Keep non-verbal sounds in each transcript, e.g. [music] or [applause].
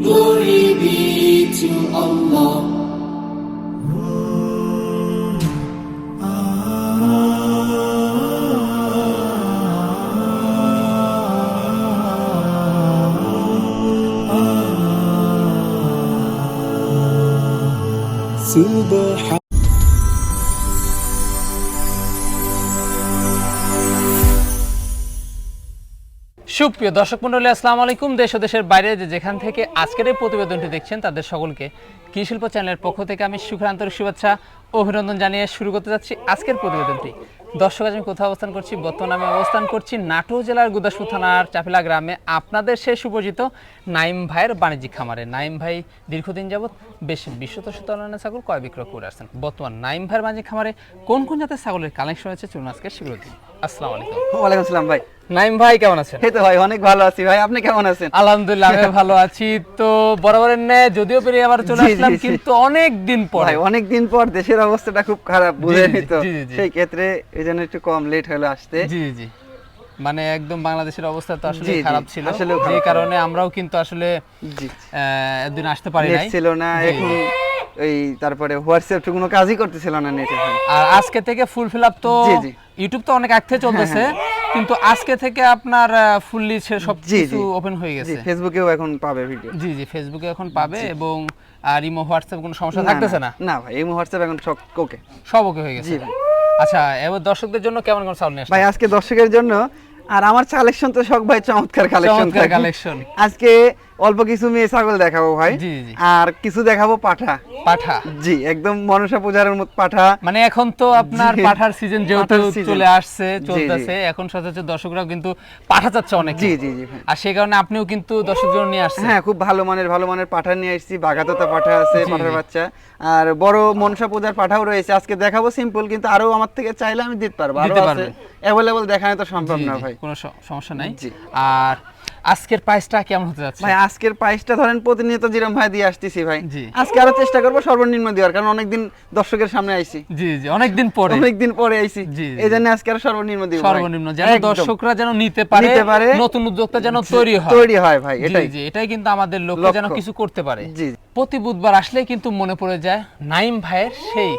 Glory be to Allah. সুপ্রিয় দর্শক মন্ডলী আসসালামু আলাইকুম। দেশ ও দেশের বাইরে যে যেখান থেকে আজকের এই প্রতিবেদনটি দেখছেন, তাদের সকলকে কৃষি শিল্প চ্যানেলের পক্ষ থেকে আমি সুখের আন্তরিক শুভেচ্ছা অভিনন্দন জানিয়ে শুরু করতে যাচ্ছি আজকের প্রতিবেদনটি। দর্শক আমি কোথাও অবস্থান করছি? বর্তমানে আমি অবস্থান করছি নাটোর জেলার গুদাসপুর থানার চাপিলা গ্রামে। আপনাদের সে সুপরিচিত নাইম ভাইয়ের বাণিজ্যিক খামারে। নাইম ভাই দীর্ঘদিন যাবৎ বেশ বিশ্বত শতলানের ছাগল ক্রয় বিক্রয় করে আসছেন। বর্তমান নাইম ভাইয়ের বাণিজ্যিক খামারে কোন কোন জাতের ছাগলের কালেকশন হয়েছে চলুন আজকে সেগুলো দিন আসসালামু আলাইকুম। ওয়ালাইকুম আসসালাম ভাই। নাইম ভাই কেমন আছেন? এই তো ভাই অনেক ভালো আছি ভাই। আপনি কেমন আছেন? আলহামদুলিল্লাহ আমি ভালো আছি। তো বরাবরের ন্যায় যদিও পেরিয়ে আবার চলে আসলাম কিন্তু অনেক দিন পরে। ভাই অনেক দিন পর দেশের অবস্থাটা খুব খারাপ বুঝেনি তো। সেই ক্ষেত্রে এই জন্য একটু কম লেট হলো আসতে। জি জি। মানে একদম বাংলাদেশের অবস্থা তো আসলে খারাপ ছিল। আসলেও যে কারণে আমরাও কিন্তু আসলে একদিন আসতে পারি নাই। ছিল না এখন এই তারপরে হোয়াটসঅ্যাপ তো কোনো কাজই করতেছিল না নেটে আর আজকে থেকে ফুল ফিল আপ তো। ইউটিউব তো অনেক আগ থেকে চলতেছে। কিন্তু আজকে থেকে আপনার ফুললি সব কিছু ওপেন হয়ে জি গেছে। ফেসবুকেও এখন পাবে ভিডিও জি জি ফেসবুকে এখন পাবে এবং আর ইমো হোয়াটসঅ্যাপ কোনো সমস্যা থাকতেছে না না? ভাই ইমো হোয়াটসঅ্যাপ এখন সব ওকে সব ওকে হয়ে গেছে। আচ্ছা এবার দর্শকদের জন্য কেমন কোন সাউন্ড ভাই আজকে দর্শকের জন্য আর আমার কালেকশন তো শখ ভাই চমৎকার কালেকশন চমৎকার কালেকশন আজকে অল্প কিছু মেয়ে ছাগল দেখাবো ভাই। আর কিছু দেখাবো পাঠা। পাঠা? জি একদম মনসা পূজার মত পাঠা। মানে এখন তো আপনার পাঠার সিজন যেহেতু চলে আসছে চলতেছে এখন সাথে দর্শকরাও কিন্তু পাঠা চাচ্ছে অনেক। জি জি জি আর সেই কারণে আপনিও কিন্তু দর্শক জন্য নিয়ে আসছেন। হ্যাঁ খুব ভালো মানের ভালো মানের পাঠা নিয়ে এসেছি বাগাতোতা পাঠা আছে পাঠার বাচ্চা। আর বড় মনসা পূজার পাঠাও রয়েছে। আজকে দেখাবো সিম্পল কিন্তু আরও আমার থেকে চাইলে আমি দিতে পারব। আরও আছে। অ্যাভেলেবল দেখানো তো সম্ভব না ভাই। কোনো সমস্যা নাই। জি। আর আজকের প্রাইসটা কেমন হতে যাচ্ছে? ভাই আজকের প্রাইসটা ধরেন প্রতিনিয়ত যেরকম ভাই দিয়ে আসতেছি ভাই। জি। আজকে আরও চেষ্টা করব সর্বনিম্ন দেওয়ার কারণ অনেকদিন দর্শকের সামনে আইছি। জি জি অনেকদিন পরে। অনেকদিন পরে আইছি। এই জন্য আজকে আরও সর্বনিম্ন দিব সর্বনিম্ন যেন দর্শকরা যেন নিতে পারে নিতে পারে। নতুন উদ্যোক্তা যেন তৈরি হয়। তৈরি হয় ভাই এটাই। জি এটাই কিন্তু আমাদের লক্ষ্য যেন কিছু করতে পারে। জি প্রতি বুধবার আসলে কিন্তু মনে পড়ে যায় নাইম ভাইয়ের সেই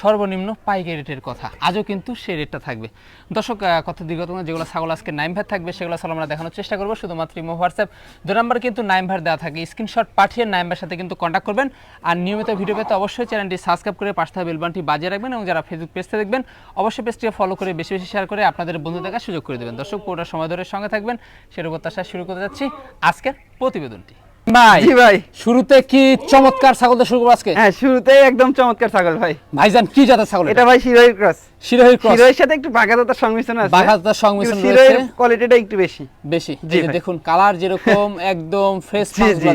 সর্বনিম্ন পাইকারি রেটের কথা। আজও কিন্তু সেই রেটটা থাকবে। দর্শক কথা দীর্ঘত যেগুলো ছাগল আজকে নাইম ভাই থাকবে, সেগুলো ছাগল আমরা দেখানোর চেষ্টা করব। শুধুমাত্র ইমো হোয়াটসঅ্যাপ, দু নাম্বার কিন্তু নাইম ভাইয়ের দেওয়া থাকে। স্ক্রিনশট পাঠিয়ে নাইম ভাইয়ের সাথে কিন্তু কন্ট্যাক্ট করবেন। আর নিয়মিত ভিডিও পেতে অবশ্যই চ্যানেলটি সাবস্ক্রাইব করে পাশে থাকা বেলবানটি বাজিয়ে রাখবেন এবং যারা ফেসবুক পেজতে দেখবেন, অবশ্যই পেজটিকে ফলো করে বেশি বেশি শেয়ার করে আপনাদের বন্ধু দেখার সুযোগ করে দেবেন। দর্শক, পুরোটা সময় ধরে সঙ্গে থাকবেন। সেটা প্রত্যাশা শুরু করতে যাচ্ছি আজকের প্রতিবেদনটি। ভাই জি ভাই। শুরুতে কি চমৎকার ছাগল শুরু করব আজকে? হ্যাঁ শুরুতেই একদম চমৎকার ছাগল ভাই। ভাইজান কি জাতের ছাগল এটা ভাই শিরোহির ক্রস। শিরোহী ক্রস। শিরোহির সাথে একটু বাগাদাতার সংমিশ্রণ আছে। বাঘাদাতার সংমিশ্রণ কিন্তু শিরোহির কোয়ালিটিটা একটু বেশি। বেশি। জি এই যে ভাই। দেখুন কালার যেরকম [laughs] একদম ফ্রেশ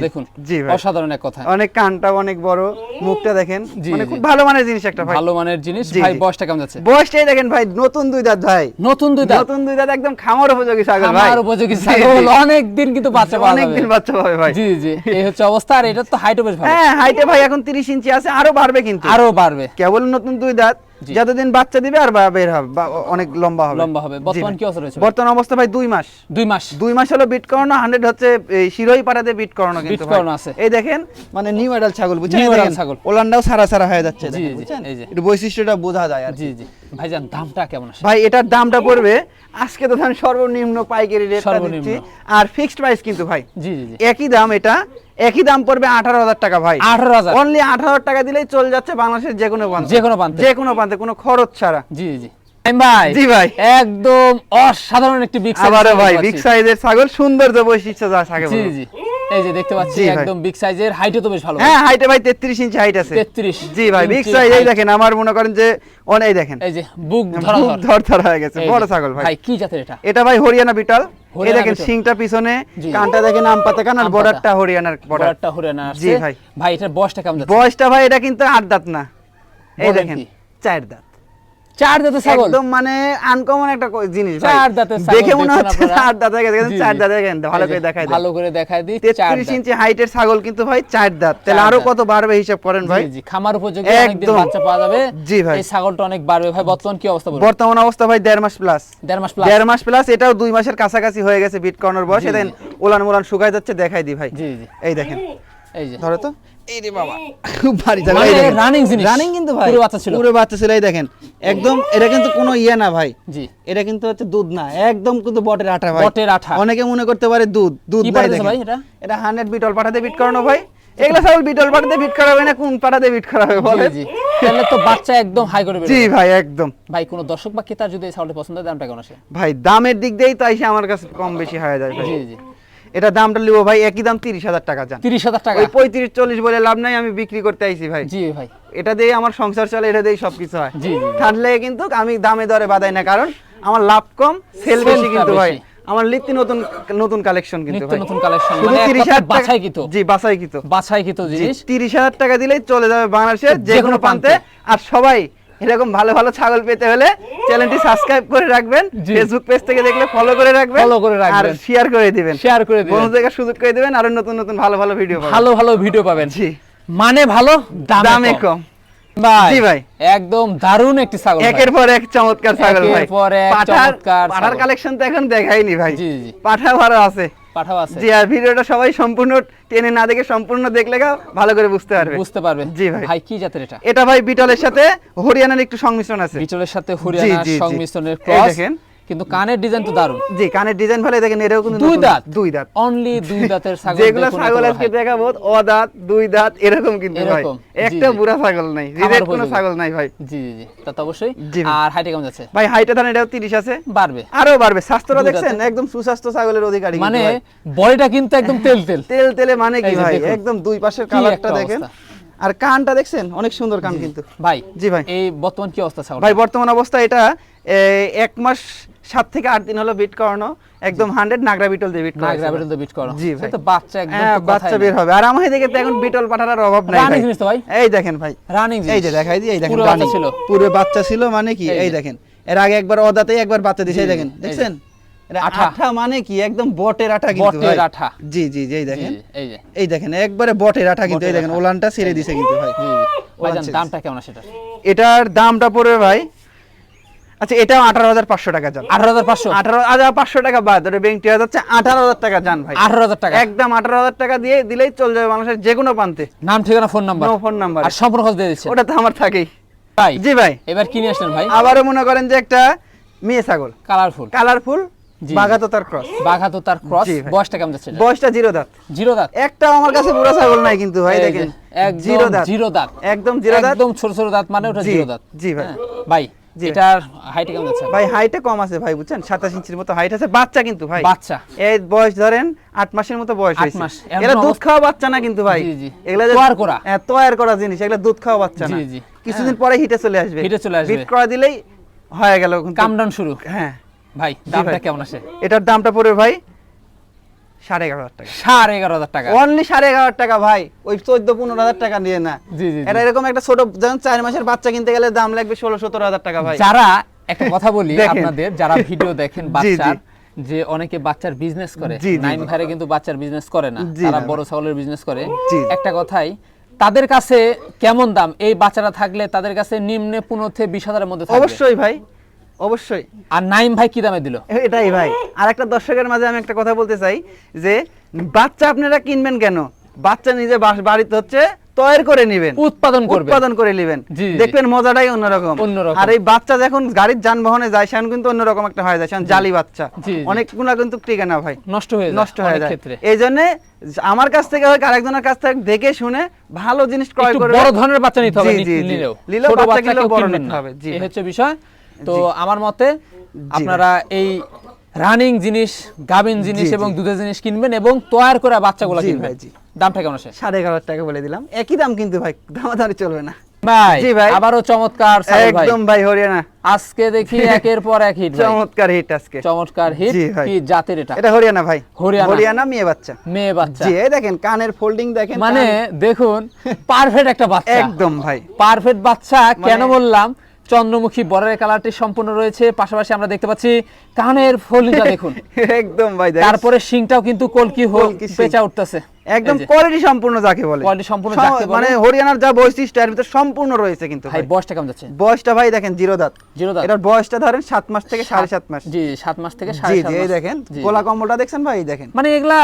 দেখুন। জি ভাই। অসাধারণ এক কথা। অনেক কানটা অনেক বড় মুখটা দেখেন। মানে খুব ভালো মানের জিনিস একটা ভাই। ভালো মানের জিনিস। ভাই বয়সটা কেমন যাচ্ছে? বয়সটাই দেখেন ভাই নতুন দুই দাঁত ভাই। নতুন দুই দাঁত। নতুন দুই দাঁত একদম খামার উপযোগী ছাগল ভাই। উপযোগী ছাগল। অনেক দিন কিন্তু বাচ্চা পাওয়া অনেক দিন বাচ্চা পাবে ভাই। জি। জি এই হচ্ছে অবস্থা আর এটা তো হাইটও বেশ ভালো হ্যাঁ হাইটে ভাই এখন 30 ইঞ্চি আছে আরও বাড়বে কিন্তু আরও বাড়বে কেবল নতুন দুই দাঁত। যতদিন বাচ্চা দিবে আর বের হবে অনেক লম্বা হবে লম্বা হবে। বর্তমান কি অবস্থা রয়েছে বর্তমান অবস্থা ভাই দুই মাস দুই মাস দুই মাস হলো বিট করানো হান্ড্রেড হচ্ছে এই শিরোই পাড়াতে বিট করানো কিন্তু। আছে। এই দেখেন মানে নিউ অ্যাডাল্ট ছাগল বুঝছেন ছাগল। ওলান্ডাও সারা সারা হয়ে যাচ্ছে বুঝছেন? এই যে। একটু বৈশিষ্ট্যটা বোঝা যায় আর জি জি ভাইজান দামটা কেমন আসে ভাই এটার দামটা পড়বে আজকে তো ধরেন সর্বনিম্ন পাইকারি রেটটা। দিচ্ছি আর ফিক্সড প্রাইস কিন্তু ভাই জি জি একই দাম এটা একই দাম পড়বে আঠারো হাজার টাকা ভাই। আঠারো হাজার। অনলি আঠারো টাকা দিলেই চলে যাচ্ছে বাংলাদেশের যে কোনো প্রান্তে। যে কোনো প্রান্তে। যে কোনো প্রান্তে কোনো খরচ ছাড়া। জি জি ভাই জি ভাই। একদম অসাধারণ একটি বিগ সুন্দর ভাই বিগ সাইজের ছাগল সৌন্দর্য বৈশিষ্ট্য যা থাকে জি জি। এই যে দেখতে পাচ্ছি একদম বিগ সাইজের হাইটও তো বেশ ভালো। হ্যাঁ হাইটে ভাই তেত্রিশ ইঞ্চি হাইট আছে। 33 জি ভাই বিগ সাইজ এই দেখেন আমার মনে করেন যে অনেক দেখেন। এই যে বুক ধরা ধর ধর। ধর হয়ে গেছে বড় ছাগল ভাই। ভাই কি জাতের এটা? এটা ভাই হরিয়ানা বিটল। এই দেখেন। সিংটা পিছনে। কানটা দেখেন আম পাতা কান আর বর্ডারটা হরিয়ানার বর্ডারটা হরিয়ানা জি ভাই। ভাই এটার বয়সটা কেমন বয়সটা ভাই এটা কিন্তু আট দাঁত না। এই দেখেন চার দাঁত। চার ছাগল। একদম মানে আনকমন একটা জিনিস ভাই। চার ছাগল দেখে মনে হচ্ছে চার গেছে চার গেছে ভালো করে দেখাই ভালো করে দেখায় দিই। ইঞ্চি হাইটের ছাগল কিন্তু ভাই চার দাঁত। তাহলে আরও কত বাড়বে হিসাব করেন ভাই? জি, খামার উপযোগী অনেকদিন বাচ্চা পাওয়া যাবে। জি ভাই। এই ছাগলটা অনেক বাড়বে। ভাই বর্তমান কি অবস্থা বলুন? বর্তমান অবস্থা ভাই দেড় মাস প্লাস দেড় মাস প্লাস দেড় মাস প্লাস এটাও দুই মাসের কাছাকাছি হয়ে গেছে বিট কর্নার বয়স। দেন। ওলান মোলান শুকাই যাচ্ছে দেখাই দি ভাই। জি জি। এই দেখেন। এই যে। ধরো তো। এই বাবা। ভারী ছাগল মানে running জিনিস। রানিং কিন্তু ভাই। পুরো বাচ্চা ছিল। পুরো বাচ্চা ছিল এই দেখেন। একদম এটা কিন্তু কোনো ইয়ে না ভাই। জি। এটা কিন্তু হচ্ছে দুধ না। একদম কিন্তু বটের আঠা ভাই। বটের আঠা। অনেকে মনে করতে পারে দুধ। দুধ পাঠাতেছে দেখেন। ভাই এটা? এটা 100 বিটল পাঠাতে বিট করানো ভাই। এগুলা ছাগল বিটল পাঠাতে বিট না? কোন পাঠাতে বিট হবে জি তাহলে তো বাচ্চা একদম হাই করে জি ভাই একদম। ভাই কোনো দর্শক বা ক্রেতার যদি এই ছাগলটা পছন্দ হয় দামটা কেমন আসে? ভাই দামের দিক দিয়েই তাই সে আমার কাছে কম বেশি হয়ে যায় ভাই। জি জি। এটা দামটা লিবো ভাই একই দাম তিরিশ হাজার টাকা যান তিরিশ হাজার টাকা। ওই পঁয়ত্রিশ চল্লিশ বলে লাভ নাই আমি বিক্রি করতে আইছি ভাই। জি ভাই। এটা দিয়ে আমার সংসার চলে এটা দিয়ে সবকিছু হয়। জি। থাকলে কিন্তু আমি দামে দরে বাদাই না কারণ আমার লাভ কম সেল বেশি কিন্তু ভাই। আমার নিত্য নতুন নতুন কালেকশন কিন্তু ভাই। নতুন কালেকশন মানে এক 30,000 কথায় টাকা- বাছাইকৃত। জি বাছাইকৃত। বাছাইকৃত জিনিস। তিরিশ হাজার টাকা দিলেই চলে যাবে বাংলাদেশের যে কোনো প্রান্তে। আর সবাই এরকম ভালো ভালো ছাগল পেতে হলে চ্যানেলটি সাবস্ক্রাইব করে রাখবেন ফেসবুক পেজ থেকে দেখলে ফলো করে রাখবেন Follow করে রাখবেন। আর শেয়ার করে দিবেন। শেয়ার করে দিবেন। বন্ধুদের সুযোগ করে দিবেন আর নতুন নতুন ভালো ভালো ভিডিও ভালো ভালো ভিডিও পাবেন। জি। মানে ভালো দামে কম। ভাই জি ভাই। একদম দারুণ একটি ছাগল একের পর এক চমৎকার ছাগল একের ভাই। পর এক পাঠার চমৎকার পাঠার কালেকশন তো এখন দেখাইনি ভাই। জি, জি। পাঠা ভালো আছে। পাঠাও আছে জি আর ভিডিওটা সবাই সম্পূর্ণ টেনে না দেখে সম্পূর্ণ দেখলে ভালো করে বুঝতে পারবে বুঝতে পারবে জি ভাই। ভাই কি জাতের এটা এটা ভাই বিটলের সাথে হরিয়ানার একটু সংমিশ্রণ আছে বিটলের সাথে হরিয়ানার। সংমিশ্রণের ক্রস দেখেন। কিন্তু কানের ডিজাইন তো দারুণ। জি কানের ডিজাইন ভালো দেখেন এটাও কিন্তু দুই দাঁত। দুই দাঁত। অনলি দুই [laughs] দাঁতের ছাগল যেগুলো ছাগল আজকে দেখাবো ও দাঁত দুই দাঁত এরকম কিন্তু ভাই। একটা বুড়া ছাগল নাই রিজেক্ট কোনো ছাগল নাই ভাই। জি জি জি তা তো অবশ্যই। আর হাইটে কেমন যাচ্ছে? ভাই হাইটে ধান এটাও তিরিশ আছে। বাড়বে। আরও বাড়বে। স্বাস্থ্যটা দেখছেন একদম সুস্বাস্থ্য ছাগলের অধিকারী মানে। বডিটা কিন্তু একদম তেল [laughs] তেল। তেল তেলে মানে কি ভাই? একদম দুই পাশের কালারটা দেখেন। আর কানটা দেখছেন? অনেক সুন্দর কান কিন্তু। ভাই জি ভাই। এই বর্তমান কি অবস্থা ছাগল ভাই বর্তমান অবস্থা এটা এক মাস সাত থেকে আট দিন হলো বিট করানো একদম হান্ড্রেড নাগরা বিটল দিয়ে বিট না করানো গ্রাভিটি তো বিট করো জি ভাই। তো বাচ্চা একদম হ্যাঁ বাচ্চা বের হবে। আর আমার দিকে তো এখন বিটল পাঠার অভাব নাই ভাই। জিনিস তো ভাই। এই দেখেন ভাই। রানিং এই যে দেখাই দিই এই দেখেন পুরো বাচ্চা ছিল। পুরো বাচ্চা ছিল মানে কি? এই দেখেন। এর আগে একবার অদাতেই একবার বাচ্চা দিছে এই দেখেন। দেখছেন? আঠা। আঠা মানে কি? একদম বটের আঠা কিন্তু বটের আঠা। জি জি জি এই দেখেন। এই যে। এই দেখেন একবারে বটের আঠা কিন্তু এই দেখেন ওলানটা ছেড়ে দিছে কিন্তু ভাই। জি জি। ভাইজান ছেড়ে দামটা কেমন সেটা এটার দামটা পড়বে ভাই আচ্ছা এটাও আঠারো হাজার পাঁচশো টাকা যান। আঠারো হাজার পাঁচশো? আঠারো হাজার পাঁচশো টাকা বাদ ওটা ব্যাংক যাচ্ছে আঠারো হাজার টাকা যান ভাই। আঠারো হাজার টাকা? একদম আঠারো হাজার টাকা দিয়ে দিলেই চলে যাবে মানুষের যে কোনো প্রান্তে। নাম ঠিকানা ফোন নাম্বার? ফোন নাম্বার আর সম্পূর্ণ খরচ দিয়ে দিচ্ছেন? ওটা তো আমার থাকেই। ভাই জি ভাই। এবার কিনে আসলেন ভাই। আবারও মনে করেন যে একটা মেয়ে ছাগল। কালারফুল। কালারফুল জি। বাঘাতো তার ক্রস। বাঘা তার ক্রস। বয়সটা কেমন যাচ্ছে? বয়সটা জিরো দাঁত। জিরো দাঁত? একটা আমার কাছে বুড়া ছাগল নাই কিন্তু ভাই দেখেন। জিরো দাঁত। জিরো দাঁত। একদম জিরো দাঁত। একদম ছোট ছোট দাঁত মানে ওটা জিরো দাঁত। জি ভাই। হ্যাঁ, ভাই। এটার হাইট কেমন যাচ্ছে ভাই হাইটে কম আছে ভাই বুঝছেন? সাতাশ ইঞ্চির মতো হাইট আছে। বাচ্চা কিন্তু ভাই। বাচ্চা। এই বয়স ধরেন আট মাসের মতো বয়স হয়েছে। মাস। এখন দুধ খাওয়া বাচ্চা না কিন্তু ভাই। এগুলা তৈয়ার করা। হ্যাঁ তৈয়ার করা জিনিস। এগুলা দুধ খাওয়া বাচ্চা না। কিছুদিন পরে হিটে চলে আসবে। হিটে চলে আসবে। হিট করা দিলেই হয়ে গেল কিন্তু- কাম ডাউন শুরু। হ্যাঁ। ভাই দামটা কেমন আসে? এটার দামটা পড়বে ভাই সাড়ে এগারো হাজার টাকা। সাড়ে এগারো হাজার টাকা। অনলি সাড়ে এগারো হাজার টাকা ভাই। ওই চোদ্দ পনেরো হাজার টাকা নিয়ে না। জি, জি। এটা এরকম একটা ছোট যেমন চার মাসের বাচ্চা কিনতে গেলে দাম লাগবে ষোলো সতেরো হাজার টাকা ভাই। যারা একটা কথা বলি আপনাদের যারা ভিডিও দেখেন [laughs] বাচ্চার যে অনেকে বাচ্চার বিজনেস করে জি। ভাইরে কিন্তু বাচ্চার বিজনেস করে না তারা বড় ছাগলের বিজনেস করে। একটা কথাই তাদের কাছে কেমন দাম? এই বাচ্চারা থাকলে তাদের কাছে নিম্নে পনেরো থেকে বিশ হাজারের মধ্যে অবশ্যই ভাই। অবশ্যই। আর নাইম ভাই কি দামে দিল? এটাই ভাই। আর একটা দর্শকের মাঝে আমি একটা কথা বলতে চাই যে বাচ্চা আপনারা কিনবেন কেন? বাচ্চা নিজে বাড়িতে হচ্ছে তৈরি করে নেবেন। উৎপাদন করবে উৎপাদন করে নেবেন। দেখবেন মজাটাই অন্যরকম। আর এই বাচ্চা যখন গাড়ির যানবাহনে যায় সেখানে কিন্তু অন্যরকম একটা হয়ে যায় সেখানে জালি বাচ্চা। অনেকগুলা কিন্তু টিকে না ভাই। নষ্ট হয়ে নষ্ট হয়ে যায়। এই জন্য আমার কাছ থেকে হোক আরেকজনের কাছ থেকে দেখে শুনে ভালো জিনিস ক্রয় করে বড় ধরনের বাচ্চা নিতে হবে। নিলেও। ছোট বাচ্চা কেউ বড় নিতে হবে, জি হচ্ছে বিষয়। তো আমার মতে আপনারা এই রানিং জিনিস গাবিন জিনিস এবং দুধের জিনিস কিনবেন এবং তৈরি করা বাচ্চাগুলো কিনবেন। দামটা কেমন আছে সাড়ে এগারো টাকা বলে দিলাম। একই দাম কিন্তু ভাই দামাদামি চলবে না। ভাই জি ভাই। আবারও চমৎকার একদম ভাই হরিয়ানা। আজকে দেখি [laughs] একের পর এক হিট। চমৎকার হিট আজকে। চমৎকার হিট কি জাতের এটা? এটা হরিয়ানা ভাই। হরিয়ানা। হরিয়ানা মেয়ে বাচ্চা। মেয়ে বাচ্চা। জি এই দেখেন কানের ফোল্ডিং দেখেন মানে দেখুন পারফেক্ট একটা বাচ্চা। একদম ভাই। পারফেক্ট বাচ্চা কেন মানে- বললাম? চন্দ্রমুখী বর্ডারের কালারটি সম্পূর্ণ রয়েছে। পাশাপাশি আমরা দেখতে পাচ্ছি কানের ফলিটা দেখুন। [laughs] একদম ভাই তারপরে শিংটাও কিন্তু কলকি হোল পেঁচা উঠতেছে। একদম কোয়ালিটি সম্পূর্ণ যাকে বলে। Quality সম্পূর্ণ যাকে বলে। মানে হরিয়ানার যা বৈশিষ্ট্য এর ভিতর সম্পূর্ণ রয়েছে কিন্তু ভাই। বয়সটা কেমন যাচ্ছে? বয়সটা ভাই দেখেন জিরো দাঁত। জিরো দাঁত? এটার বয়সটা ধরেন সাত মাস থেকে সাড়ে সাত মাস। জি সাত মাস থেকে জি সাড়ে সাত জি এই দেখেন। গোলা কম্বলটা দেখছেন ভাই? দেখেন। মানে এগুলা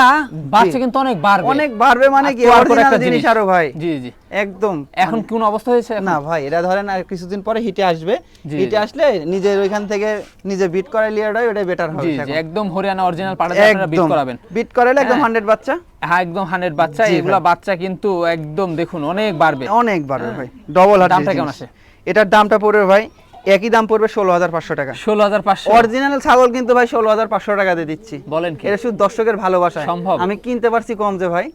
বাড়ছে কিন্তু অনেক বাড়বে। অনেক বাড়বে মানে কি অরিজিনাল জিনিস। আরও ভাই। জি জি। একদম। এখন কোন অবস্থা হয়েছে না ভাই এটা ধরেন আর কিছুদিন পরে হিটে আসবে। হিটে আসলে নিজের ওইখান থেকে নিজে বিট করাই লিয়ার হয় ওটাই বেটার হবে। একদম হরিয়ানা অরিজিনাল পাড়া দিয়ে আপনারা বিট করাবেন। বিট করাইলে একদম হ্যাঁ। হান্ড্রেড বাচ্চা। হ্যাঁ একদম হান্ড্রেড বাচ্চা। এগুলা বাচ্চা কিন্তু একদম দেখুন অনেক বাড়বে। অনেক বাড়বে ভাই। ডবল হার্ট দামটা কেমন আসে? এটার দামটা পড়বে ভাই একই দাম পড়বে ষোলো হাজার পাঁচশো টাকা। ষোলো হাজার পাঁচশো। অরিজিনাল ছাগল কিন্তু ভাই ষোলো হাজার পাঁচশো টাকা দিয়ে দিচ্ছি। বলেন কি? এটা শুধু দর্শকের ভালোবাসা সম্ভব? আমি কিনতে পারছি কম যে ভাই।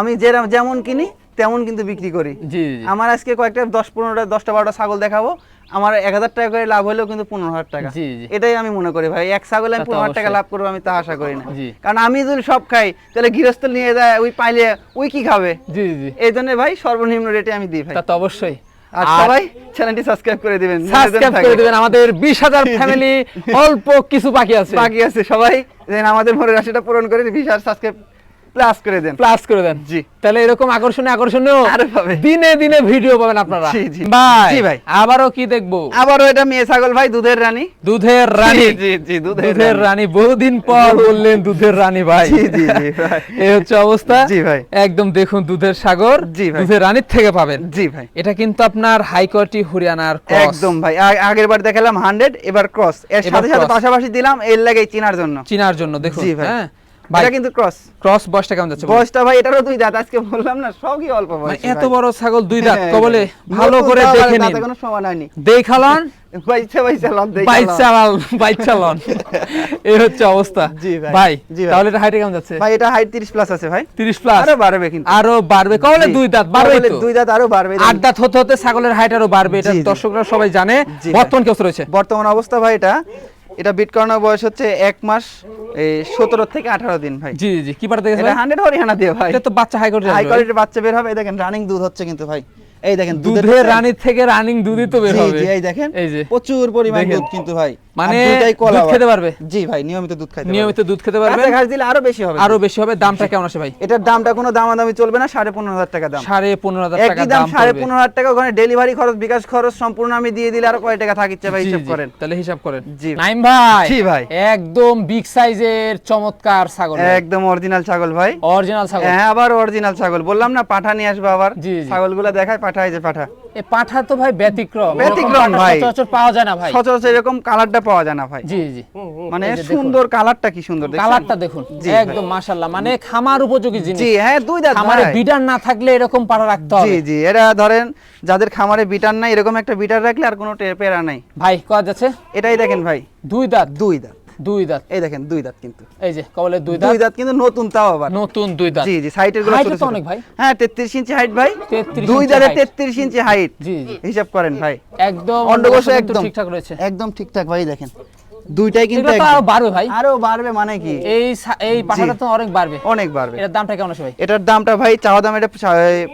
আমি যেরকম যেমন কিনি তেমন কিন্তু বিক্রি করি। জি আমার আজকে কয়েকটা দশ পনেরোটা দশটা বারোটা ছাগল দেখাবো। আমার এক হাজার টাকা করে লাভ হলেও কিন্তু পনেরো হাজার টাকা। এটাই আমি মনে করি ভাই। এক ছাগলে আমি পনেরো হাজার টাকা লাভ করব আমি তা আশা করি না। কারণ আমি যদি সব খাই তাহলে গৃহস্থ নিয়ে যায় ওই পাইলে ওই কি খাবে? জি জি। এই জন্য ভাই সর্বনিম্ন রেটে আমি দিই ভাই। তা তো অবশ্যই। আর সবাই চ্যানেলটি সাবস্ক্রাইব করে দিবেন। সাবস্ক্রাইব করে দিবেন। আমাদের বিশ হাজার [laughs] ফ্যামিলি অল্প কিছু বাকি আছে। বাকি আছে সবাই। যেন আমাদের মনে রাশিটা পূরণ করে বিশ আর সাবস্ক্রাইব প্লাস করে দেন। প্লাস করে দেন। জি। তাহলে এরকম আকর্ষণীয় আকর্ষণীয় আরও পাবে। দিনে দিনে ভিডিও পাবেন আপনারা। জি, জি। ভাই জি, ভাই। আবারও কি দেখব? আবারও এটা মেয়ে ছাগল ভাই দুধের রানী। দুধের রানী। জি, জি, দুধের রানী। বহুদিন পর বললেন দুধের রানী ভাই। জি, জি, জি, ভাই। এই হচ্ছে অবস্থা। জি, ভাই। একদম দেখুন দুধের সাগর জি, ভাই। দুধের রানীর থেকে পাবেন। জি ভাই। এটা কিন্তু আপনার হাই কোয়ালিটি হরিয়ানার ক্রস একদম ভাই। আগের বার দেখালাম হান্ড্রেড এবার ক্রস এর সাথে সাথে পাশাপাশি দিলাম এর লাগে চিনার জন্য। চিনার জন্য দেখুন হ্যাঁ। এটা কিন্তু ক্রস ক্রস বয়সটা কেমন যাচ্ছে বয়সটা ভাই এটারও দুই দাঁত আজকে বললাম না সবই অল্প বয়স এত বড় ছাগল দুই দাঁত কবলে ভালো করে দেখে নিন। কোনো সমান হয়নি। দেখালন [laughs] বাইচা বাইচা লাভ দেই বাইক চালাল বাইক [laughs] এই হচ্ছে অবস্থা। জি ভাই। ভাই তাহলে এটা হাইটে কেমন যাচ্ছে? ভাই এটা হাইট 30 প্লাস আছে ভাই। 30 প্লাস আরও বাড়বে কিন্তু। আরও বাড়বে। কবলে দুই দাঁত বাড়বে তো দুই দাঁত আরও বাড়বে। আট দাঁত হতে হতে ছাগলের হাইট আরও বাড়বে। এটা। দর্শকরা সবাই জানে। বর্তমান কি অবস্থা রয়েছে? বর্তমান অবস্থা ভাই এটা। এটা বিট করানোর বয়স হচ্ছে এক মাস এই সতেরো থেকে আঠারো দিন ভাই। জি জি, কিপার কি পাঠাতে গেছে? হান্ড্রেড হরিয়ানা দিয়ে ভাই। এটা তো বাচ্চা হাই কোয়ালিটি হাই কোয়ালিটির বাচ্চা বের হবে। এই দেখেন রানিং দুধ হচ্ছে কিন্তু ভাই। এই দেখেন দুধের রানীর থেকে রানিং দুধই তো বের হবে। জি, এই দেখেন এই যে। প্রচুর পরিমাণ দুধ কিন্তু ভাই। মানে দুধ খেতে পারবে? জি ভাই নিয়মিত দুধ খাইতে নিয়মিত দুধ খেতে পারবে পারবে ঘাস দিলে আরও বেশি হবে। আরও বেশি হবে। দামটা কেমন আসে ভাই? এটার দামটা কোনো দামাদামি চলবে না টাকা দাম। টাকা দাম টাকা ওখানে ডেলিভারি খরচ বিকাশ খরচ সম্পূর্ণ আমি দিয়ে দিলে আরও কয় টাকা থাকিচ্ছে ভাই হিসাব করেন। তাহলে হিসাব করেন। জি। নাইম ভাই জি ভাই। একদম বিগ সাইজের চমৎকার ছাগল একদম অরিজিনাল ছাগল ভাই। অরিজিনাল ছাগল। হ্যাঁ আবার অরিজিনাল ছাগল। বললাম না পাঠা নিয়ে আসব আবার। ছাগলগুলো দেখায় পাঠা এই যে পাঠা। পাঠা তো ভাই ব্যতিক্রম। ব্যতিক্রম ভাই। সচরাচর পাওয়া যায় না ভাই। সচরাচর এরকম কালারটা পাওয়া যায় না ভাই। জি জি। মানে। সুন্দর কালারটা কি সুন্দর? কালারটা দেখুন। একদম মাশাআল্লাহ। মানে খামার উপযোগী জিনিস। জি হ্যাঁ দুই দাঁত খামারে। বিডার না থাকলে এরকম পাড়া রাখতে হবে। জি এরা ধরেন যাদের খামারে বিটার নাই এরকম একটা বিটার রাখলে আর কোনো টে- পেরা নাই। ভাই কয়া যাচ্ছে? এটাই দেখেন ভাই। দুই দাঁত। দুই দাঁত। দুই দাঁত। এই দেখেন দুই দাঁত কিন্তু। এই যে দুই দাঁত। দুই দাঁত কিন্তু নতুন তাও আবার। নতুন দুই দাঁত। জি জি সাইটেরগুলো ছোট অনেক ভাই। হ্যাঁ 33 ইঞ্চি হাইট ভাই। 33 দুই দাঁতে 33 ইঞ্চি হাইট জি জি। হিসাব করেন ভাই। একদম অন্ডকোষ একদম। ঠিকঠাক রয়েছে। একদম ঠিকঠাক ভাই দেখেন। দুইটাই কিন্তু। আরও বাড়বে ভাই। আরও বাড়বে মানে কি? এই এই পাঠাটা তো অনেক বাড়বে। অনেক বাড়বে। এটার দামটা কেমন আছে ভাই? এটার দামটা ভাই চাওয়া দাম এটা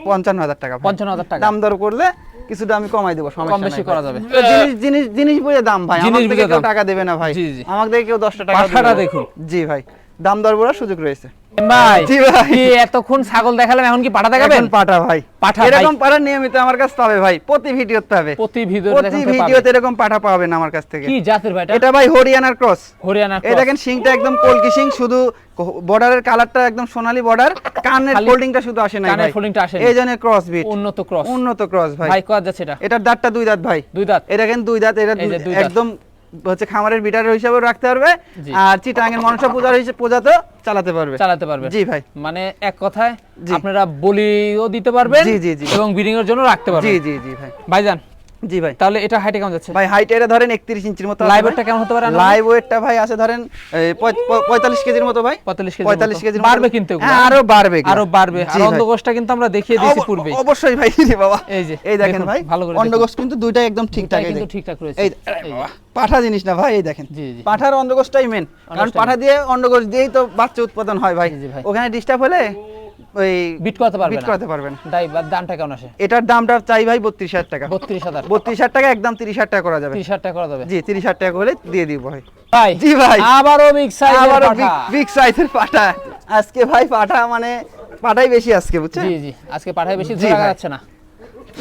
পঞ্চান্ন হাজার টাকা ভাই। পঞ্চান্ন হাজার টাকা। দাম দর করলে কিছুটা আমি কমাই দেবো সমস্যা কম বেশি করা যাবে। জিনিস জিনিস জিনিস বুঝে দাম ভাই আমার থেকে কেউ টাকা দেবে না ভাই আমাকে। কেউ দশটা টাকা দেখুন। জি ভাই দাম দর করার সুযোগ রয়েছে। ভাই জি ভাই। এতক্ষণ ছাগল দেখালাম এখন কি পাঠা দেখাবেন? এখন পাঠা ভাই। ভাই। এরকম নিয়মিত আমার কাছে পাবে ভাই প্রতি ভিডিওতে পাবে প্রতি ভিডিও প্রতি ভিডিওতে এরকম পাঠা পাবেন আমার কাছ থেকে। কি জাতের ভাই এটা? ভাই হরিয়ানার ক্রস হরিয়ানা এই দেখেন সিংটা একদম কলকি সিং শুধু বর্ডারের কালারটা একদম সোনালী বর্ডার কানের ফোল্ডিংটা শুধু আসে না কানের foldingটা আসে এই জন্য ক্রস বিট উন্নত ক্রস উন্নত ক্রস ভাই। ভাই কত যাচ্ছে এটা? এটার দাঁতটা দুই দাঁত ভাই। দুই দাঁত। এটা কিন্তু দুই দাঁত এটা। একদম হচ্ছে খামারের বিটার হিসাবে রাখতে পারবে। আর চিটাঙ্গের মনসা পূজার হিসেবে তো চালাতে পারবে। চালাতে পারবে। জি ভাই। মানে এক কথায় আপনারা বলিও দিতে পারবেন জি, জি, জি। এবং ব্রিডিং এর জন্য রাখতে পারবেন। জি জি জি ভাই। ভাইজান জি ভাই। তাহলে এটা হাইটে কেমন যাচ্ছে? ভাই হাইট এটা ধরেন একত্রিশ ইঞ্চির মতো লাইভ ওয়েটটা কেমন হতে পারে লাইভ ওয়েটটা ভাই আছে ধরেন এই পঁয়- পঁয়- পঁয়তাল্লিশ কেজির মতো ভাই। 45 কেজির পঁয়তাল্লিশ মতো। কেজির বাড়বে কিন্তু। হ্যাঁ, আরও বাড়বে আরও বাড়বে। আর কিন্তু আমরা দেখিয়ে দিয়েছি পূর্বে। অবশ্যই ভাই রে বাবা। এই যে, এই দেখেন ভাই কিন্তু দুইটাই একদম ঠিকঠাক এই কিন্তু ঠিকঠাক রয়েছে। এই পাঠা জিনিস না ভাই এই দেখেন। পাঠার অন্ডকোষটাই মেন কারণ পাঠা দিয়ে অন্ডকোষ দিয়েই তো বাচ্চা উৎপাদন হয় ভাই। ওখানে ডিস্টার্ব হলে ওই বিট করতে বিট করাতে পারবেন তাই দামটা কেমন আসে? এটার দামটা চাই ভাই বত্রিশ হাজার টাকা। বত্রিশ হাজার। বত্রিশ হাজার টাকা একদম তিরিশ হাজার টাকা করা যাবে। ত্রিশ হাজার টাকা করা যাবে। জি তিরিশ হাজার টাকা হলে দিয়ে দিব ভাই। ভাই জি ভাই। বিগ আবারও বিগ সাইজের পাঠা। আজকে ভাই পাঠা মানে পাঠাই বেশি আজকে বুঝছেন? জি জি। আজকে পাঠায় বেশি জি ধরে রাখা যাচ্ছে না।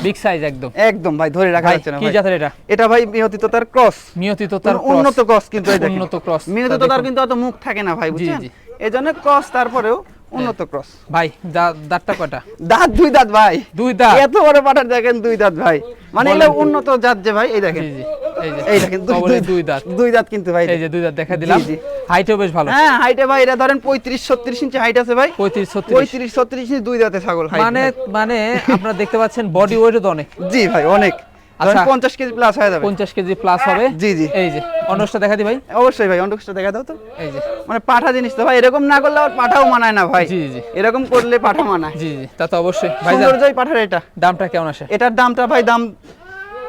বিগ সাইজ একদম। একদম ভাই ধরে রাখা যাচ্ছে না কি জাতের এটা? এটা ভাই মিহতি তার ক্রস নিয়তিত তার উন্নত ক্রস কিন্তু এই দেখেন। উন্নত ক্রস। মিহতি তার কিন্তু অত মুখ থাকে না ভাই বুঝছেন? জি। এই জন্য ক্রস তারপরেও উন্নত ক্রস। ভাই দাঁতটা কয়টা? দাঁত দুই দাঁত ভাই। দুই দাঁত? এত বড় পাঠার দেখেন দুই দাঁত ভাই। মানে এগুলো উন্নত জাত যে ভাই এই দেখেন। এই দেখেন দুই- দাঁত। দুই দাঁত। কিন্তু ভাই। এই যে দুই দাঁত দেখা দিলাম। হাইটও বেশ ভালো। হ্যাঁ হাইটে ভাই এটা ধরেন পঁয়ত্রিশ ছত্রিশ ইঞ্চি হাইট আছে ভাই। পঁয়ত্রিশ ছত্রিশ। পঁয়ত্রিশ ছত্রিশ ইঞ্চি দুই দাঁতে ছাগল মানে মানে আপনারা দেখতে পাচ্ছেন বডি ওয়েটও তো অনেক। জি ভাই অনেক। আচ্ছা। পঞ্চাশ কেজি প্লাস হয়ে যাবে। পঞ্চাশ কেজি প্লাস হবে? জি, জি। এই যে অন্যটা দেখা দি ভাই। অবশ্যই ভাই অন্ডকসটা দেখা দাও তো। এই যে। মানে পাঠা জিনিস তো ভাই এরকম না করলে আর পাঠাও মানায় না ভাই। জি, জি। এরকম করলে পাঠা মানায়। জি জি তা তো অবশ্যই। ভাই সৌন্দর্যই পাঠার এটা। দামটা কেমন আসে? এটার দামটা ভাই দাম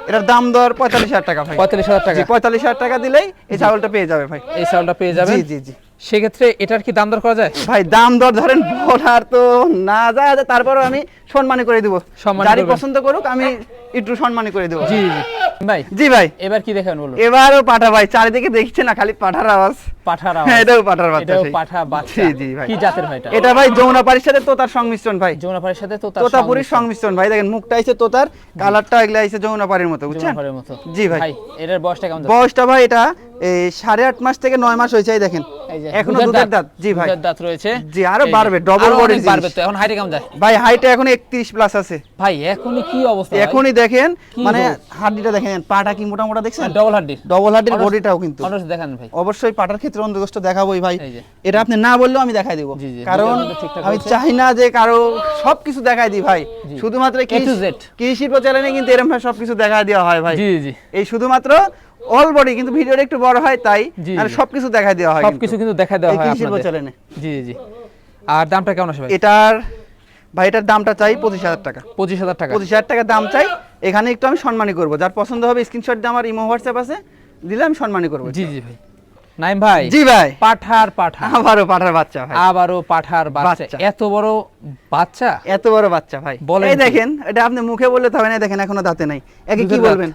এটার দাম দর পঁয়তাল্লিশ হাজার টাকা ভাই। পঁয়তাল্লিশ হাজার টাকা? পঁয়তাল্লিশ হাজার টাকা দিলেই এই পেয়ে যাবে ভাই। এই চাউলটা পেয়ে যাবেন? জি জি জি। সেক্ষেত্রে এটার কি দাম দর করা যায়? ভাই দাম দর ধরেন বলার তো না যায় তারপরও আমি সম্মানী করে দিব। সম্মানী। পছন্দ করুক আমি একটু সম্মানী করে দেবো। জি ভাই জি ভাই। এবার কি দেখেন বলুন? এবারও পাঠা ভাই চারিদিকে দেখছে না খালি পাঠার আওয়াজ। পাঠার হ্যাঁ আওয়াজ। এটাও পাঠার বাচ্চা এটাও পাঠা বাচ্চা। জি জি ভাই। কি জাতের ভাই এটা? এটা ভাই যমুনা পাড়ির সাথে তোতার সংমিশ্রণ ভাই। যমুনাপাড়ির সাথে তো তার তোতাপুরির সংমিশ্রণ। ভাই। দেখেন মুখটা আইছে তোতার কালারটা এগুলা আইছে যমুনা পাড়ির মতো বুঝছেন? যমুনাপাড়ির মতো। জি ভাই। ভাই এটার বয়সটা কেমন বয়সটা ভাই এটা এই সাড়ে আট মাস থেকে নয় মাস হয়েছে দেখেন। এখনও দুধের দাঁত জি ভাই। দুধের দাঁত রয়েছে। জি, আরও বাড়বে, অনেক জিনিস। বাড়বে তো এখন হাইটে কেমন যায়? ভাই হাইটে এখন একত্রিশ প্লাস আছে। ভাই এখনই কি অবস্থা এখনই দেখেন মানে রোগ? হাড্ডিটা দেখেন পাটা কি মোটা মোটা দেখছেন ডবল হাড্ডি। ডবল অনস- বডিটাও কিন্তু। অনস দেখান ভাই। অবশ্যই পাটার ক্ষেত্রে অন্ধকষ্ট দেখাবোই ভাই। এটা আপনি না বললেও আমি দেখাই দিব। কারণ আমি চাই না যে কারও সবকিছু দেখাই দিই ভাই। শুধুমাত্র। কৃষি প্রচারণে কিন্তু এরকম ভাবে সবকিছু দেখাই দেওয়া হয় ভাই। জি জি। এই শুধুমাত্র অল বডি কিন্তু ভিডিওটা একটু বড় হয় তাই আর সবকিছু দেওয়া হয় সবকিছু কিন্তু। দেওয়া হয় জি জি আর দামটা কেমন এটার ভাই এটার দামটা চাই পঁচিশ হাজার টাকা। পঁচিশ হাজার টাকা। পঁচিশ হাজার টাকা দাম চাই এখানে একটু আমি সম্মানী করব। যার পছন্দ হবে স্ক্রিনশট দিয়ে আমার ইমো হোয়াটসঅ্যাপ আছে দিলে আমি সম্মানী করব। জি জি ভাই। নাইম ভাই জি ভাই। পাঠার পাঠা আবারও পাঠার বাচ্চা ভাই। আবারও পাঠার বাচ্চা। বাচ্চা। এত বড় বাচ্চা? এত বড় বাচ্চা ভাই। বলেন এই দেখেন এটা আপনি মুখে বললে তো হবে না দেখেন এখনও দাঁতে নাই। একে কি বলবেন?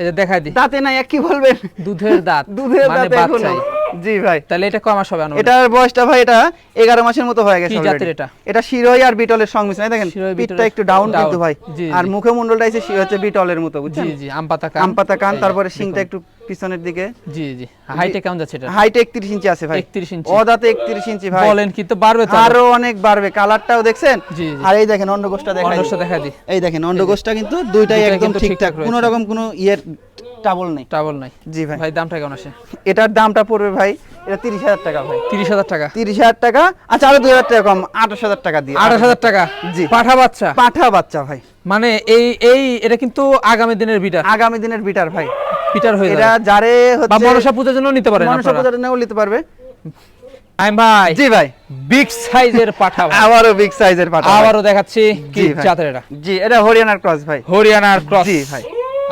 এই যে দেখাই দি। দাঁতে নাই এক কি বলবেন? দুধের দাঁত দুধের মানে দাঁত এখনও। জি ভাই। তাহলে এটা কয় মাস হবে? এটার বয়সটা ভাই এটা এগারো মাসের মতো হয়ে গেছে জাতের এটা? এটা শিরোই আর বিটলের সংমিশ্রণ। এই দেখেন পিঠটা একটু ডাউন কিন্তু ভাই। আর মুখে মুন্ডলটা এসে হচ্ছে বিটলের মতো বুঝছেন? জি আম পাতা কান। আম পাতা কান তারপরে। শিংটা একটু পিছনের দিকে। জি জি। হাইটে কেমন যাচ্ছে এটা? হাইট একত্রিশ ইঞ্চি আছে ভাই। 31 ইঞ্চি। ও দাঁতে একত্রিশ ইঞ্চি ভাই। বলেন কি তো বাড়বে তো আরও। অনেক বাড়বে। কালারটাও দেখছেন? জি, জি। আর এই দেখেন অন্ডকোষটা দেখাই। অন্যটা দেখা দি এই দেখেন অন্ডকোষটা কিন্তু দুইটাই একদম কিন্তু ঠিকঠাক। কোনো রকম কোনো ইয়ের টাবল নেই। ট্রাবল নাই। জি ভাই। ভাই দামটা কেমন আসে? এটার দামটা পড়বে ভাই এটা তিরিশ হাজার টাকা ভাই। তিরিশ হাজার টাকা? তিরিশ হাজার টাকা। আচ্ছা আরও দুই হাজার টাকা কম আঠাশ হাজার টাকা দিয়ে। আঠাশ হাজার টাকা? জি। পাঠা বাচ্চা? পাঠা বাচ্চা ভাই। মানে এই এই এটা কিন্তু আগামী দিনের বিটার। আগামী দিনের বিটার ভাই। বিটার হয়ে এটা যারে হচ্ছে মনসা পূজার জন্য নিতে পারেন মনসা পূজার নেও নিতে পারবে। আইম ভাই জি ভাই। বিগ সাইজের পাঠা। আবারও বিগ সাইজের পাঠা আবারও দেখাচ্ছি কি জাতের এটা। জি এটা হরিয়ানার ক্রস ভাই। হরিয়ানার ক্রস। জি ভাই।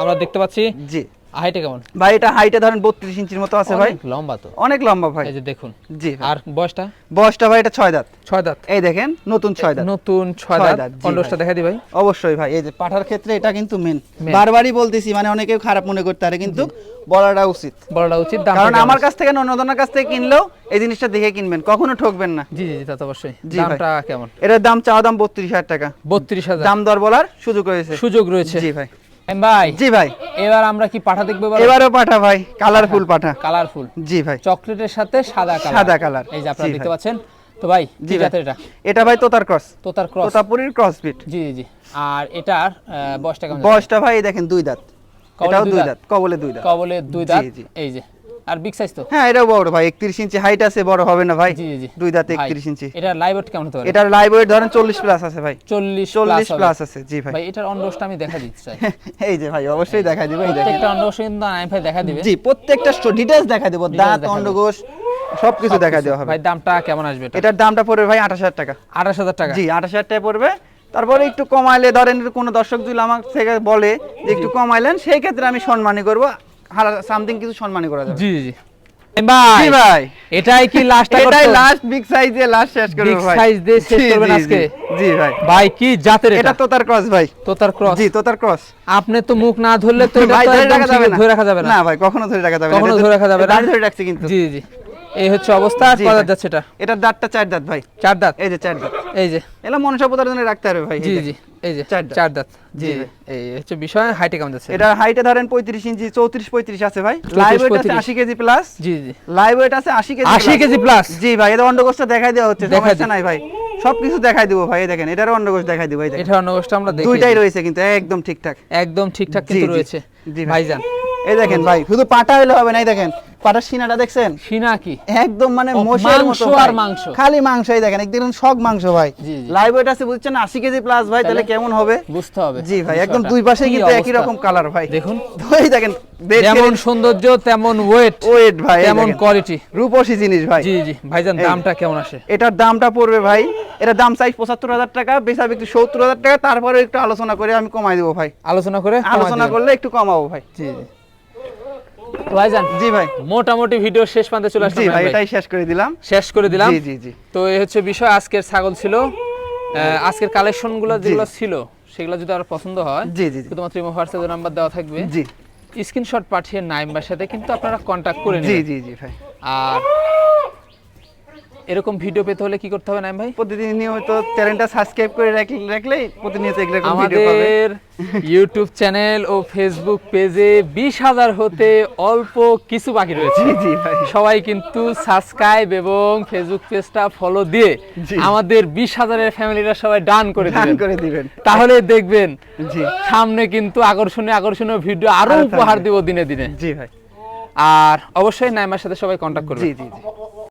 আমরা দেখতে পাচ্ছি জি। হাইটে কেমন? ভাই এটা হাইটে ধরেন বত্রিশ ইঞ্চির মতো আছে ভাই। অনেক লম্বা তো। অনেক লম্বা ভাই। এই যে দেখুন। জি আর বয়সটা? বয়সটা ভাই এটা ছয় দাঁত। ছয় দাঁত। এই দেখেন নতুন ছয় দাঁত। নতুন ছয় ছয় দাঁত। দেখা দি ভাই। অবশ্যই ভাই এই যে পাঠার ক্ষেত্রে এটা কিন্তু মেন বারবারই বলতেছি মানে অনেকেও খারাপ মনে করতে পারে কিন্তু বলাটা উচিত। বড়টা উচিত দাম কারণ আমার কাছ থেকে অন্যজনের কাছ থেকে কিনলেও এই জিনিসটা দেখে কিনবেন কখনো ঠকবেন না। জি জি তা তো অবশ্যই। দামটা কেমন? এটার দাম চাওয়া দাম বত্রিশ হাজার টাকা। বত্রিশ হাজার। দাম দর বলার সুযোগ রয়েছে। সুযোগ রয়েছে। জি ভাই। ভাই জি ভাই। এবার আমরা কি পাঠা দেখব এবারও পাঠা ভাই কালারফুল পাঠা কালারফুল জি ভাই। চকলেটের সাথে সাদা কালার সাদা কালার। এই যে আপনারা দেখতে পাচ্ছেন তো ভাই জি। জাতের এটা? এটা ভাই তোতার ক্রস তোতার ক্রস তোতাপুরীর ক্রস বিট জি জি আর এটার বয়সটা কেমন বয়সটা ভাই দেখেন দুই দাঁত। এটাও দুই? দাঁত। কবলে দুই দাঁত। কবলে দুই দাঁত। এই যে আর বিগ সাইজ তো? হ্যাঁ এটাও বড় ভাই একত্রিশ ইঞ্চি হাইট আছে বড় হবে না ভাই। জি জি, দুই দাঁতে ভাই, একত্রিশ ইঞ্চি। এটার লাইভ ওয়েট কেমন এটার লাইভ ওয়েট ধরেন চল্লিশ প্লাস আছে ভাই। চল্লিশ চল্লিশ প্লাস প্লাস আছে জি ভাই। ভাই এটার অন্ডকোষটা আমি দেখা দিতে চাই। [laughs] এই যে ভাই অবশ্যই দেখা দিবে এই দেখেন। প্রত্যেকটা অন্ডকোষ কিন্তু আমি ভাই দেখা দিবে। জি প্রত্যেকটা ডিটেলস দেখা দেবো দাঁত। অন্ডকোষ সবকিছু দেখা দেওয়া হবে। ভাই দামটা কেমন আসবে এটা? এটার দামটা পড়বে ভাই আঠাশ হাজার টাকা। আঠাশ হাজার টাকা? জি আঠাশ হাজার টাকা পড়বে। তারপরে একটু কমাইলে ধরেন কোনো দর্শক যদি আমার থেকে বলে যে একটু কমাইলেন সেই ক্ষেত্রে আমি সম্মানী করব। সামথিং কিছু সম্মানী করা যাবে। জি জি ভাই ভাই। এটাই কি লাস্ট এটাই লাস্ট বিগ সাইজে লাস্ট শেষ করব ভাই। সাইজ দিয়ে শেষ করবেন আজকে? জি, ভাই। ভাই কি জাতের এটা এটা? তোতার ক্রস ভাই। তোতার ক্রস জি তোতার ক্রস আপনি তো মুখ না ধরলে তো এটা ধরে রাখা যাবে না। ভাই কখনো ধরে রাখা যাবে না। কখনো ধরে রাখা যাবে না। ধরে রাখছি কিন্তু। জি জি। এই হচ্ছে অবস্থা আর এটা এটার দাঁতটা চার দাঁত ভাই। চার দাঁত? এই যে চার দাঁত। এই যে। এলা মনসা পোতার জন্য রাখতে হবে ভাই জি জি এই যে চার দাঁত। চার দাঁত। জি। এই হচ্ছে বিষয় হাইটে কেমন যাচ্ছে? হাইটে ধরেন পঁয়ত্রিশ ইঞ্চি চৌত্রিশ পঁয়ত্রিশ আছে ভাই। লাইভ ওয়েট আছে 35 আশি কেজি প্লাস জি জি। লাইভ ওয়েট আছে আশি কেজি 80 কেজি প্লাস জি ভাই এটা অন্ডকোষটা দেখাই দেওয়া হচ্ছে সমস্যা। নাই ভাই। সবকিছু দেখাই দিব ভাই দেখেন এটারও অন্ডকোষ দেখাই দিব ভাই দেখেন। এটা অন্য আমরা দেখি দুইটাই রয়েছে কিন্তু একদম ঠিকঠাক। একদম ঠিকঠাক কিন্তু রয়েছে। ভাইজান। এই দেখেন ভাই শুধু পাটা হইলে হবে না এই দেখেন। পাটার সিনাটা দেখছেন? সিনা কি? একদম মানে মোষের মতো আর মাংস। খালি মাংস এই দেখেন একদম মাংস ভাই। লাইভ ওয়েট আছে বুঝছেন আশি কেজি প্লাস ভাই তাহলে? কেমন হবে? বুঝতে হবে। জি ভাই একদম দুই পাশে কিন্তু একই রকম কালার ভাই। দেখুন। দেখেন যেমন সৌন্দর্য তেমন ওয়েট ওয়েট ভাই তেমন কোয়ালিটি রূপসী জিনিস ভাই। জি জি। ভাইজান দামটা কেমন আসে? এটার দামটা পড়বে ভাই এটার দাম চাই পঁচাত্তর হাজার টাকা বেচা বিক্রি সত্তর হাজার টাকা তারপরে একটু আলোচনা করে আমি কমাই দেবো ভাই। আলোচনা করে আলোচনা করলে একটু কমাবো ভাই। জি জি। ভাইজান জি ভাই। মোটামুটি ভিডিও শেষ প্রান্তে চলে আসলাম জি ভাই। এটাই শেষ করে দিলাম। শেষ করে দিলাম। জি জি জি। তো এই হচ্ছে বিষয় আজকের ছাগল ছিল। আজকের কালেকশনগুলো যেগুলো ছিল সেগুলো যদি আর পছন্দ হয় জি জি তোমার হোয়াটসঅ্যাপ নাম্বার দেওয়া থাকবে। জি। স্ক্রিনশট পাঠিয়ে নাইম্বার সাথে কিন্তু আপনারা কন্ট্যাক্ট করে জি জি জি ভাই। আর এরকম ভিডিও পেতে হলে কি করতে হবে নাইম ভাই? প্রতিদিন নিয়মিত চ্যানেলটা সাবস্ক্রাইব করে রাখলে রাখলেই প্রতিনিয়ত এরকম ভিডিও পাবে আমাদের ইউটিউব চ্যানেল ও ফেসবুক পেজে বিশ হাজার হতে অল্প কিছু বাকি রয়েছে। জি জি ভাই। সবাই কিন্তু সাবস্ক্রাইব এবং ফেসবুক পেজটা ফলো দিয়ে আমাদের বিশ হাজারের ফ্যামিলিরা সবাই ডান করে দিবেন। করে দিবেন। তাহলে দেখবেন জি। সামনে কিন্তু আকর্ষণীয় আকর্ষণীয় ভিডিও আরও উপহার। দিব দিনে দিনে। জি ভাই। আর অবশ্যই নাইমার সাথে সবাই কন্ট্যাক্ট করবে জি জি জি।